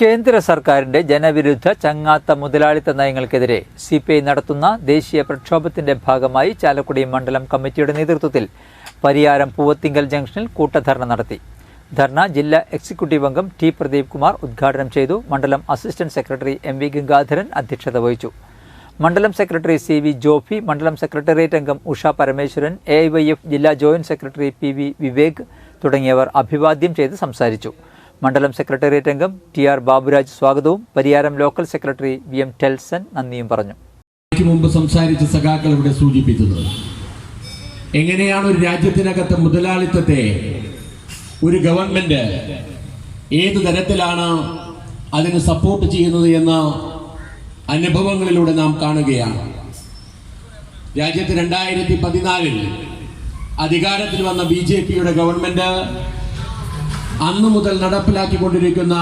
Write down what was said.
കേന്ദ്ര സർക്കാരിന്റെ ജനവിരുദ്ധ ചങ്ങാത്ത മുതലാളിത്ത നയങ്ങൾക്കെതിരെ സി പി ഐ നടത്തുന്ന ദേശീയ പ്രക്ഷോഭത്തിന്റെ ഭാഗമായി ചാലക്കുടി മണ്ഡലം കമ്മിറ്റിയുടെ നേതൃത്വത്തിൽ പരിയാരം പൂവത്തിങ്കൽ ജംഗ്ഷനിൽ കൂട്ടധർണ നടത്തി. ധർണ ജില്ലാ എക്സിക്യൂട്ടീവ് അംഗം ടി പ്രദീപ് കുമാർ ഉദ്ഘാടനം ചെയ്തു. മണ്ഡലം assistant secretary M V Gangadharan അധ്യക്ഷത വഹിച്ചു. മണ്ഡലം സെക്രട്ടറി സി വി ജോഫി മണ്ഡലം സെക്രട്ടേറിയറ്റ് അംഗം Usha Parameswaran A I Y F ജില്ലാ joint secretary P V Vivek തുടങ്ങിയവർ അഭിവാദ്യം ചെയ്ത് സംസാരിച്ചു. മണ്ഡലം സെക്രട്ടേറിയറ്റ് അംഗം ടി ആർ ബാബുരാജ് സ്വാഗതവും. Pariyaram local secretary V M Telson നന്ദിയും പറഞ്ഞു. മുമ്പ് സംസാരിച്ച സഖാക്കൾ ഇവിടെ സൂചിപ്പിച്ചത് എങ്ങനെയാണ് ഒരു രാജ്യത്തിനകത്ത് മുതലാളിത്തത്തെ ഒരു ഗവൺമെന്റ് ഏത് തരത്തിലാണ് അതിന് സപ്പോർട്ട് ചെയ്യുന്നത് എന്ന അനുഭവങ്ങളിലൂടെ നാം കാണുകയാണ്. രാജ്യത്ത് രണ്ടായിരത്തി പതിനാലിൽ അധികാരത്തിൽ വന്ന ബി ജെ പിയുടെ ഗവൺമെന്റ് അന്നു മുതൽ നടപ്പിലാക്കിക്കൊണ്ടിരിക്കുന്ന